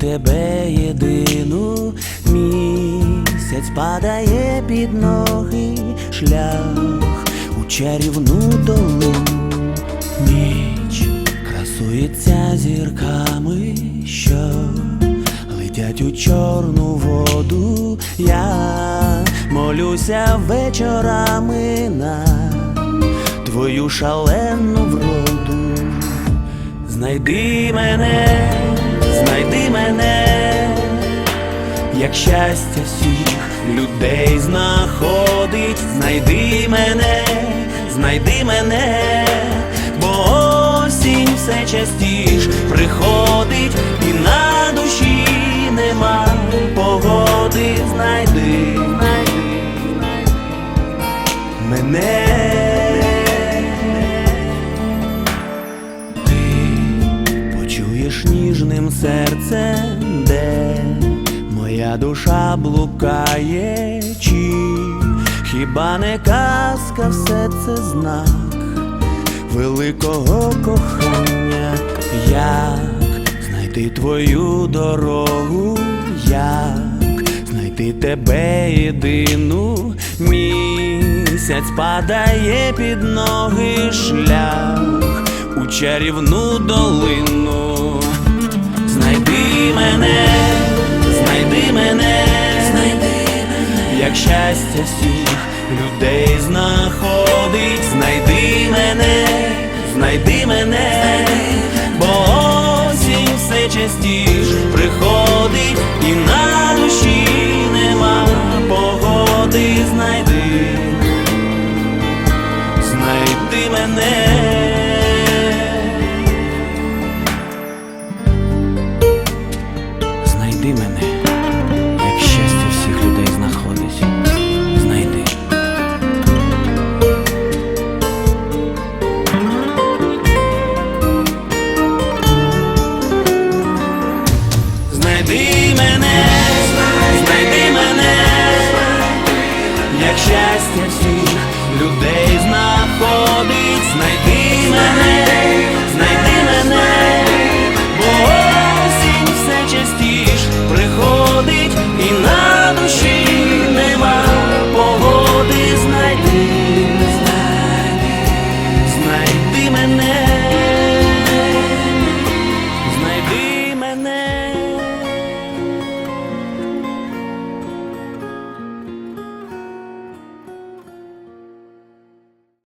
тебе єдину місяць падає під ноги шлях у чарівну долину ніч красується зірками, що летять у чорну воду. Я молюся вечорами на твою шалену вроду. Знайди мене знайди мене, як щастя всіх людей знаходить, знайди мене, знайди мене, бо осінь все частіш приходить, і на душі нема погоди, знайди, знайди мене. Душа блукає, чи хіба не казка все це знак великого кохання? Як знайти твою дорогу? Як знайти тебе єдину? Місяць падає під ноги шлях у чарівну долину. Знайди мене, знайди мене, знайди мене, як щастя всіх людей знаходить, знайди мене, знайди мене, бо осінь все частіш приходить, і на душі нема погоди, знайди, знайди мене. Знайди мене, як щастя всіх людей знаходить, знайди мене,